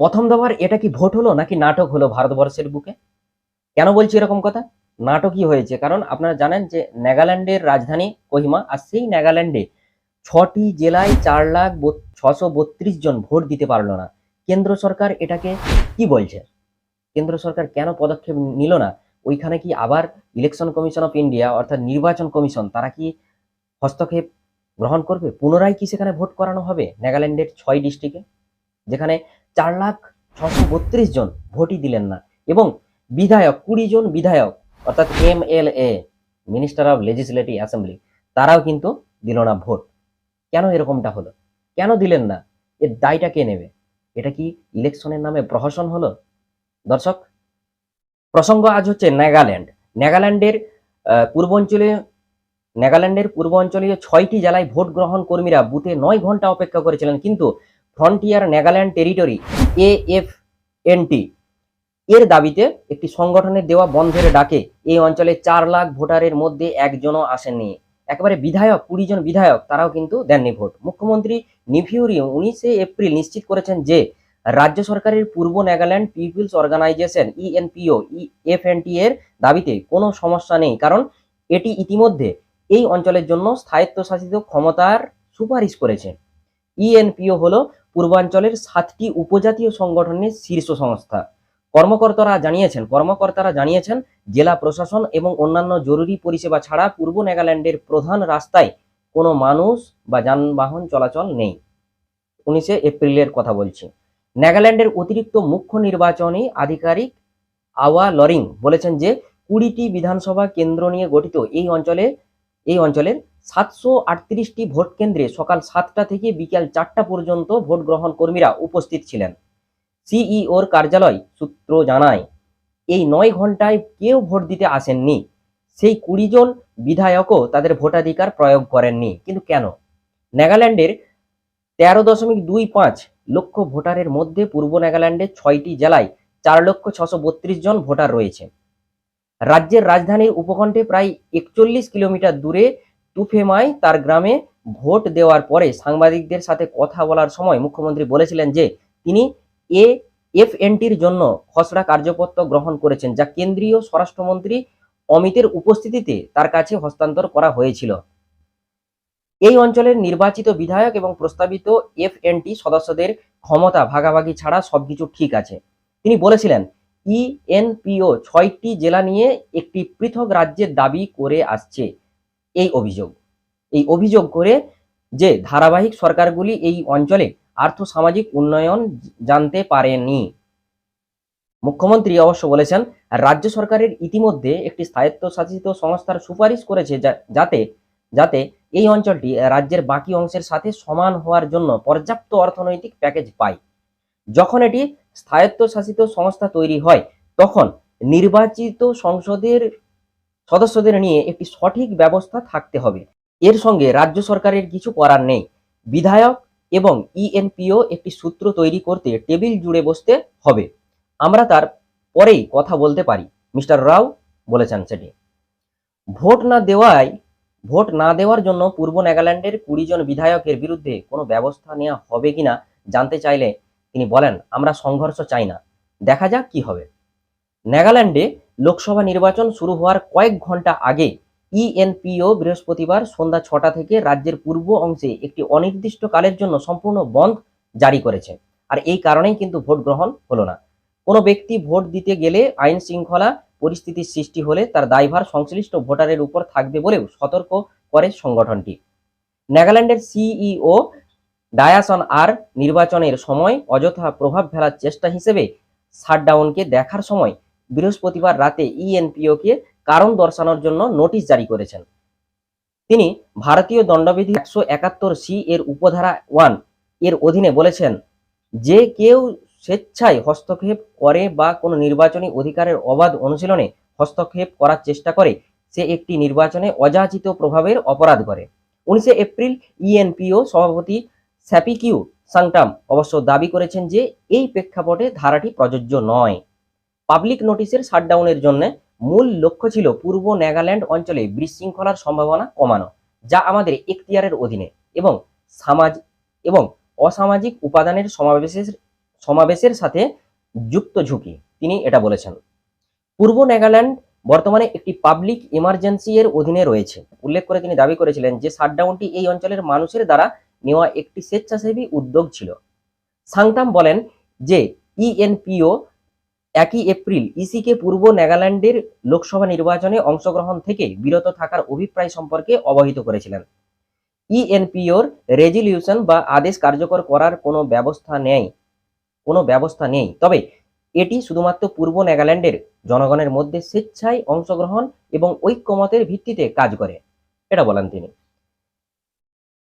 প্রথম দফার এটা কি ভোট হলো নাকি নাটক হলো ভারতবর্ষের বুকে? কেন বলছি এরকম কথা? নাটকই হয়েছে, কারণ আপনারা জানেন যে নাগাল্যান্ডের রাজধানী কোহিমা আর সেই নাগাল্যান্ডে ছটি জেলায় চার লাখ ছশো বত্রিশ জন ভোট দিতে পারল না। কেন্দ্র সরকার এটাকে কি বলছে? কেন্দ্র সরকার কেন পদক্ষেপ নিল না? ওইখানে কি আবার ইলেকশন কমিশন অফ ইন্ডিয়া অর্থাৎ নির্বাচন কমিশন তারা কি হস্তক্ষেপ গ্রহণ করবে? পুনরায় কি সেখানে ভোট করানো হবে নাগাল্যান্ডের ছয় ডিস্ট্রিক্টে? যেখানে চার লাখ ছশো বত্রিশ জন ভোটই দিলেন না। এবং বিধায়ক, কুড়ি জন বিধায়ক, অর্থাৎ M L A minister of legislative assembly তারাও কিন্তু দিল না ভোট। কেন এরকমটা হলো? কেন দিলেন না? এর দায়টা কে নেবে? এটা কি ইলেকশনের নামে প্রহসন হলো? দর্শক, প্রসঙ্গ আজ হচ্ছে নাগাল্যান্ড। নাগাল্যান্ডের পূর্বাঞ্চলে নাগাল্যান্ডের পূর্ব অঞ্চলীয় ছয়টি জেলায় ভোট গ্রহণ কর্মীরা বুথে নয় ঘণ্টা অপেক্ষা করেছিলেন। কিন্তু frontier Nagaland territory A F NT এর দাবিতে একটি সংগঠনের দেওয়া বন্ধের ডাকে এই অঞ্চলে চার লাখ ভোটারের মধ্যে একজনও আসেননি। একেবারে বিধায়ক, কুড়ি জন বিধায়ক, তারাও কিন্তু দেননি ভোট। মুখ্যমন্ত্রী নিফিউরি উনিশে এপ্রিল নিশ্চিত করেছেন যে, রাজ্য সরকারের পূর্ব Nagaland people's organisation ENPO EFNT এর দাবিতে কোনো সমস্যা নেই, কারণ এটি ইতিমধ্যে এই অঞ্চলের জন্য স্থায়ত্বশাসিত ক্ষমতার সুপারিশ করেছে। ইএনপিও হলো পূর্বাঞ্চলের সাতটি উপজাতীয় সংগঠনের শীর্ষ সংস্থা। কর্মকর্তারা জানিয়েছেন কর্মকর্তারা জানিয়েছেন, জেলা প্রশাসন এবং অন্যান্য জরুরি পরিষেবা ছাড়া পূর্ব নাগাল্যান্ডের প্রধান রাস্তায় কোনো মানুষ বা যানবাহন চলাচল নেই। উনিশে এপ্রিলের কথা বলছি। নাগাল্যান্ডের অতিরিক্ত মুখ্য নির্বাচনী আধিকারিক আওয়া লরিং বলেছেন যে, কুড়িটি বিধানসভা কেন্দ্র নিয়ে গঠিত এই অঞ্চলে এই অঞ্চলের সাতশো আটত্রিশটি ভোট কেন্দ্রে সকাল সাতটা থেকে বিকাল চারটা পর্যন্ত ভোট গ্রহণ কর্মীরা উপস্থিত ছিলেন। সিইওর কার্যালয় সূত্র জানায়, এই নয় ঘন্টায় কেউ ভোট দিতে আসেননি। সেই কুড়ি জন বিধায়কও তাদের ভোটাধিকার প্রয়োগ করেননি। কিন্তু কেন? নাগাল্যান্ডের তেরো দশমিক দুই পাঁচ লক্ষ ভোটারের মধ্যে পূর্ব নাগাল্যান্ডের ছয়টি জেলায় চার লক্ষ ছশো বত্রিশ জন ভোটার রয়েছে। রাজ্যের রাজধানীর উপকণ্ঠে প্রায় একচল্লিশ কিলোমিটার দূরে টুফেমায় তার গ্রামে ভোট দেওয়ার পরে সাংবাদিকদের সাথে কথা বলার সময় মুখ্যমন্ত্রী বলেছিলেন যে তিনি এ এফএনটির জন্য খসড়া কার্যপত্র গ্রহণ করেছেন, যা কেন্দ্রীয় স্বরাষ্ট্রমন্ত্রী অমিতের উপস্থিতিতে তার কাছে হস্তান্তর করা হয়েছিল। এই অঞ্চলের নির্বাচিত বিধায়ক এবং প্রস্তাবিত এফএনটি সদস্যদের ক্ষমতা ভাগাভাগি ছাড়া সবকিছু ঠিক আছে। তিনি বলেছিলেন ইএনপিও ছয়টি জেলা নিয়ে একটি পৃথক রাজ্যের দাবি করে আসছে এই অভিযোগ। এই অভিযোগ করে যে ধারাবাহিক সরকারগুলি এই অঞ্চলে আর্থ সামাজিক উন্নয়ন জানতে পারেনি। মুখ্যমন্ত্রী অবশ্য বলেছেন, রাজ্য সরকারের ইতিমধ্যে একটি স্বায়ত্তশাসিত সংস্থার সুপারিশ করেছে যাতে যাতে এই অঞ্চলটি রাজ্যের বাকি অংশের সাথে সমান হওয়ার জন্য পর্যাপ্ত অর্থনৈতিক প্যাকেজ পায়। যখন এটি স্থায়ত্তশাসিত সংস্থা তৈরি হয়, তখন নির্বাচিত সংসদের সদস্যদের নিয়ে একটি সঠিক ব্যবস্থা থাকতে হবে। এর সঙ্গে রাজ্য সরকারের কিছু করার নেই। বিধায়ক এবং ইএনপিও একটি সূত্র তৈরি করতে টেবিল জুড়ে বসতে হবে। আমরা তার পরেই কথা বলতে পারি। মিস্টার রাও বলেছেন সেটি। ভোট না দেওয়ায়, ভোট না দেওয়ার জন্য পূর্ব নাগাল্যান্ডের কুড়ি জন বিধায়কের বিরুদ্ধে কোনো ব্যবস্থা নেওয়া হবে কিনা জানতে চাইলে তিনি বলেন, আমরা সংঘর্ষ চাই না। দেখা যাক কি হবে। নাগাল্যান্ডে লোকসভা নির্বাচন শুরু হওয়ার কয়েক ঘণ্টা আগে ইএনপিও বৃহস্পতিবার সন্ধ্যা ছটা থেকে রাজ্যের পূর্ব অংশে একটি অনির্দিষ্টকালের জন্য সম্পূর্ণ বন্ধ জারি করেছে। আর এই কারণেই কিন্তু ভোট গ্রহণ হলো না। কোনো ব্যক্তি ভোট দিতে গেলে আইন শৃঙ্খলা পরিস্থিতির সৃষ্টি হলে তার দায়ভার সংশ্লিষ্ট ভোটারের উপর থাকবে বলেও সতর্ক করে সংগঠনটি। নাগাল্যান্ডের সিইও ডায়াসন আর নির্বাচনের সময় অযথা প্রভাব ফেলার চেষ্টা হিসেবে শাটডাউনকে দেখার সময় বৃহস্পতিবার রাতে ইএনপিওকে কারণ দর্শানোর জন্য নোটিশ জারি করেছেন। তিনি ভারতীয় দণ্ডবিধি একশো একাত্তর সি এর উপধারা ওয়ানের অধীনে বলেছেন, যে কেউ স্বেচ্ছায় হস্তক্ষেপ করে বা কোনো নির্বাচনী অধিকারের অবাধ অনুশীলনে হস্তক্ষেপ করার চেষ্টা করে, সে একটি নির্বাচনে অযাচিত প্রভাবের অপরাধ করে। উনিশে এপ্রিল ইএনপিও সভাপতি স্যাপিকিউ সাংটাম অবশ্য দাবি করেছেন যে এই প্রেক্ষাপটে ধারাটি প্রযোজ্য নয়। পাবলিক নোটিশের শাটডাউনের জন্য মূল লক্ষ্য ছিল পূর্ব নাগাল্যান্ড অঞ্চলে বিশৃঙ্খলার সম্ভাবনা কমানো, যা আমাদের এখতিয়ারের অধীনে এবং সমাজ এবং অসামাজিক উপাদানের সমাবেশের সমাবেশের সাথে যুক্ত ঝুঁকি, তিনি এটা বলেছেন। পূর্ব নাগাল্যান্ড বর্তমানে একটি পাবলিক ইমার্জেন্সি এর অধীনে রয়েছে। উল্লেখ করে তিনি দাবি করেছিলেন যে শাটডাউনটি এই অঞ্চলের মানুষের দ্বারা নেওয়া একটি স্বেচ্ছাসেবী উদ্যোগ ছিল। সাংতাম বলেন যে ইএনপিও একই এপ্রিল ইসিকে পূর্ব নাগাল্যান্ডের লোকসভা নির্বাচনে অংশগ্রহণ থেকে বিরত থাকার অভিপ্রায় সম্পর্কে অবহিত করেছিলেন। ইএনপিওর রেজলিউশন বা আদেশ কার্যকর করার কোনো ব্যবস্থা নেই, কোনো ব্যবস্থা নেই। তবে এটি শুধুমাত্র পূর্ব নাগাল্যান্ডের জনগণের মধ্যে স্বেচ্ছায় অংশগ্রহণ এবং ঐক্যমতের ভিত্তিতে কাজ করে, এটা বলেন তিনি।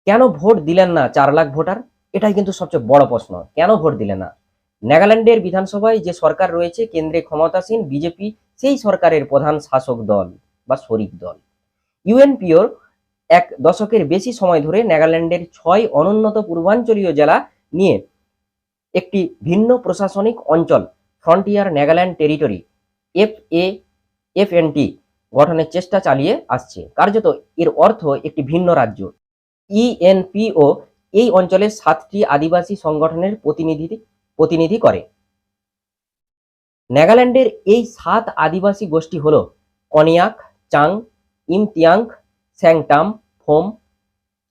কেন ভোট দিলেন না চার লাখ ভোটার? এটাই কিন্তু সবচেয়ে বড় প্রশ্ন। কেন ভোট দিলেন না? নাগাল্যান্ডের বিধানসভায় যে সরকার রয়েছে, কেন্দ্রে ক্ষমতাসীন বিজেপি, সেই সরকারের প্রধান শাসক দল বা শরিক দল। ইউএনপিওর এক দশকের বেশি সময় ধরে নাগাল্যান্ডের ছয় অনুন্নত পূর্বাঞ্চলীয় জেলা নিয়ে একটি ভিন্ন প্রশাসনিক অঞ্চল, frontier Nagaland territory F A FNT, গঠনের চেষ্টা চালিয়ে আসছে। কার্যত এর অর্থ একটি ভিন্ন রাজ্য। ইএনপিও এই অঞ্চলের সাতটি আদিবাসী সংগঠনের প্রতিনিধি প্রতিনিধি করে। নাগাল্যান্ডের এই সাত আদিবাসী গোষ্ঠী হল কনিয়াক, চাং, ইমতিয়াং, স্যাংটাম, ফোম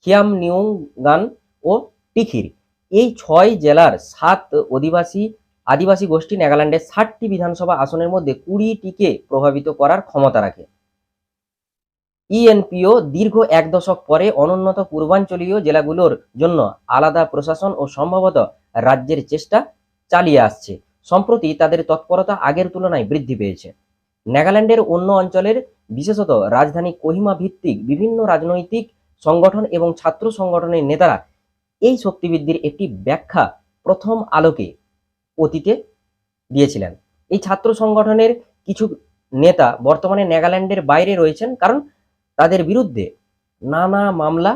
খিয়ামনিউগান ও টিখির। এই ছয় জেলার সাত অধিবাসী, আদিবাসী গোষ্ঠী নাগাল্যান্ডের ষাটটি বিধানসভা আসনের মধ্যে কুড়িটিকে প্রভাবিত করার ক্ষমতা রাখে। ইএনপিও দীর্ঘ এক দশক পরে অনুন্নত পূর্বাঞ্চলীয় জেলাগুলোর জন্য আলাদা প্রশাসন ও সম্ভবত রাজ্যের চেষ্টা চালিয়ে আসছে। সম্প্রতি তাদের তৎপরতা আগের তুলনায় বৃদ্ধি পেয়েছে। নাগাল্যান্ডের অন্য অঞ্চলের, বিশেষত রাজধানী কোহিমা ভিত্তিক বিভিন্ন রাজনৈতিক সংগঠন এবং ছাত্র সংগঠনের নেতারা এই শক্তিবৃদ্ধির একটি ব্যাখ্যা প্রথম আলোকে অতীতে দিয়েছিলেন। এই ছাত্র সংগঠনের কিছু নেতা বর্তমানে নাগাল্যান্ডের বাইরে রয়েছেন কারণ তাদের বিরুদ্ধে নানা মামলা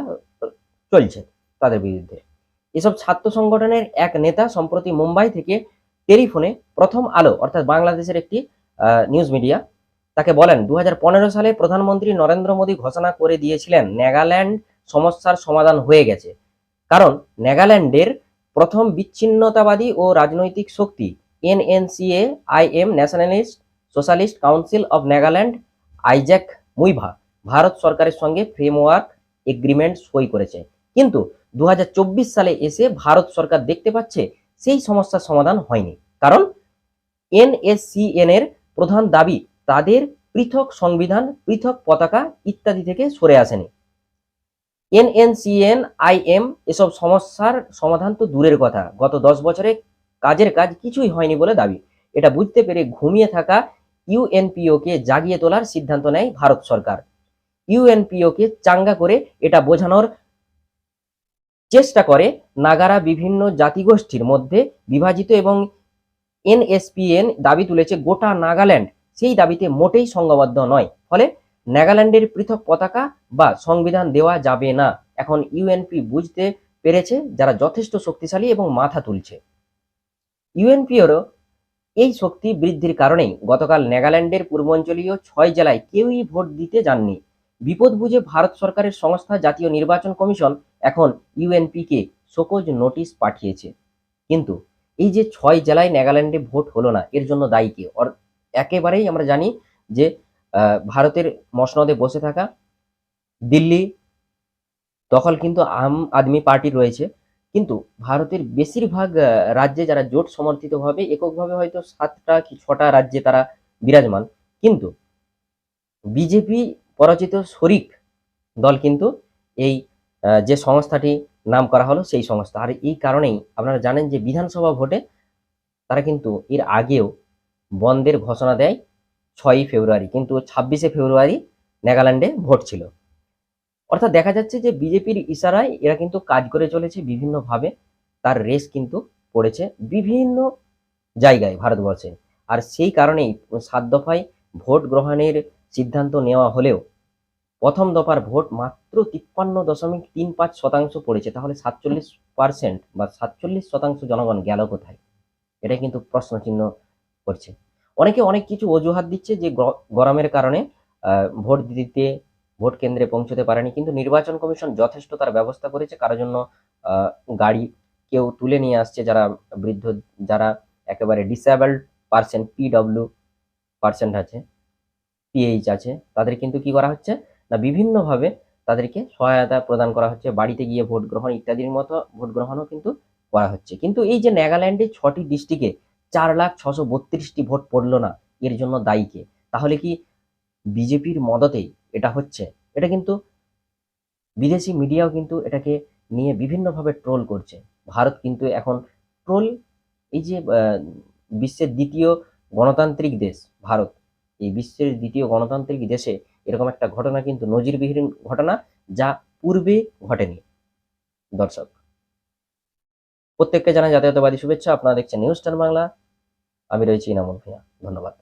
চলছে তাদের বিরুদ্ধে। এসব ছাত্র সংগঠনের এক নেতা সম্প্রতি মুম্বাই থেকে টেলিফোনে প্রথম আলো, অর্থাৎ বাংলাদেশের একটি নিউজ মিডিয়া তাকে বলেন দু হাজার পনেরো সালে প্রধানমন্ত্রী নরেন্দ্র মোদী ঘোষণা করে দিয়েছিলেন, নাগাল্যান্ড সমস্যার সমাধান হয়ে গেছে। কারণ নাগাল্যান্ডের প্রথম বিচ্ছিন্নতাবাদী ও রাজনৈতিক শক্তি NNCA IM nationalist socialist council of Nagaland, Isaac Muivah. Bharat সরকারের সঙ্গে ফ্রেমওয়ার্ক এগ্রিমেন্ট সই করেছে। কিন্তু দু হাজার চব্বিশ সালে এসে ভারত সরকার দেখতে পাচ্ছে সেই সমস্যার সমাধান হয়নি। কারণ এনএসসিএন এর প্রধান দাবি তাদের পৃথক সংবিধান, পৃথক পতাকা ইত্যাদি থেকে সরে আসেনি। এনএনসিএন আইএম এসব সমস্যার সমাধান তো দূরের কথা। গত দশ বছরে কাজের কাজ কিছুই হয়নি বলে দাবি। এটা বুঝতে পেরে ঘুমিয়ে থাকা ইউএনপিও কে জাগিয়ে তোলার সিদ্ধান্ত নেয় ভারত সরকার। ইউএনপিও কে চাঙ্গা করে এটা বোঝানোর চেষ্টা করে। নাগারা বিভিন্ন জাতিগোষ্ঠীর মধ্যে বিভাজিত এবং এনএসপিএন দাবি তুলেছে গোটা নাগাল্যান্ড। সেই দাবিতে মোটেই সংঘবদ্ধ নয়। ফলে নাগাল্যান্ডের পৃথক পতাকা বা সংবিধান দেওয়া যাবে না। এখন ইউএনপি বুঝতে পেরেছে যারা যথেষ্ট শক্তিশালী এবং মাথা তুলছে। ইউএনপিওরও এই শক্তি বৃদ্ধির কারণেই গতকাল নাগাল্যান্ডের পূর্বাঞ্চলীয় ছয় জেলায় কেউই ভোট দিতে যাননি। বিপদ বুঝে ভারত সরকারের সংস্থা জাতীয় নির্বাচন কমিশন এখন ইউএনপি কে শোকজ নোটিশ পাঠিয়েছে। কিন্তু এই যে ছয় জেলায় নাগাল্যান্ডে ভোট হলো না, এর জন্য দায়ী কে? অর- একেবারেই আমরা জানি যে ভারতের মসনদে বসে থাকা দিল্লি দখল কিন্তু আম আদমি পার্টি রয়েছে। কিন্তু ভারতের বেশিরভাগ রাজ্যে যারা জোট সমর্থিতভাবে এককভাবে হয়তো সাতটা কি ছটা রাজ্যে তারা বিরাজমান। কিন্তু বিজেপি পরাজিত শরিক দল কিন্তু এই যে সংস্থাটি নাম করা হলো সেই সংস্থা। আর এই কারণেই আপনারা জানেন যে বিধানসভা ভোটে তারা কিন্তু এর আগেও বন্ধের ঘোষণা দেয় ছয়ই ফেব্রুয়ারি, কিন্তু ছাব্বিশে ফেব্রুয়ারি নাগাল্যান্ডে ভোট ছিল। অর্থাৎ দেখা যাচ্ছে যে বিজেপির ইশারায় এরা কিন্তু কাজ করে চলেছে বিভিন্নভাবে। তার রেস কিন্তু পড়েছে বিভিন্ন জায়গায় ভারতবর্ষে। আর সেই কারণেই সাত দফায় ভোট গ্রহণের সিদ্ধান্ত নেওয়া হলেও প্রথম দফার ভোট মাত্র তিপ্পান্ন দশমিক তিন পাঁচ শতাংশ পড়েছে। তাহলে সাতচল্লিশ পার্সেন্ট বা সাতচল্লিশ শতাংশ জনগণ গেল কোথায়? এটা কিন্তু প্রশ্নচিহ্ন করছে। অনেকে অনেক কিছু অজুহাত দিচ্ছে যে গরমের কারণে ভোট দিতে, ভোট কেন্দ্রে পৌঁছতে পারেনি। কিন্তু নির্বাচন কমিশন যথেষ্ট তার ব্যবস্থা করেছে। কারোর জন্য গাড়ি কেউ তুলে নিয়ে আসছে। যারা বৃদ্ধ, যারা একেবারে ডিসেবলড পার্সেন্ট পিডব্লিউ পার্সেন্ট আছে। পিএইচ আছে। তাদের কিন্তু কি করা হচ্ছে? না, বিভিন্নভাবে তাদেরকে সহায়তা প্রদান করা হচ্ছে, বাড়িতে গিয়ে ভোট গ্রহণ ইত্যাদির মতো ভোট গ্রহণও কিন্তু করা হচ্ছে। কিন্তু এই যে নাগাল্যান্ডে ছটি ডিস্ট্রিক্টে চার লাখ ছশো বত্রিশটি ভোট পড়ল না, এর জন্য দায়ী কে? তাহলে কি বিজেপির মদতেই এটা হচ্ছে? এটা কিন্তু বিদেশি মিডিয়াও কিন্তু এটাকে নিয়ে বিভিন্নভাবে ট্রোল করছে। ভারত কিন্তু এখন ট্রোল, এই যে বিশ্বের দ্বিতীয় গণতান্ত্রিক দেশ, ভারত। এই বিশ্বের দ্বিতীয় গণতান্ত্রিক দেশে এরকম একটা ঘটনা কিন্তু নজিরবিহীন ঘটনা যা পূর্বে ঘটেনি। দর্শক, প্রত্যেককে জানাই জাতীয়তাবাদী শুভেচ্ছা। আপনারা দেখছেন নিউজ টান বাংলা। আমি রয়েছি ইনামুল ভূঁইয়া। ধন্যবাদ।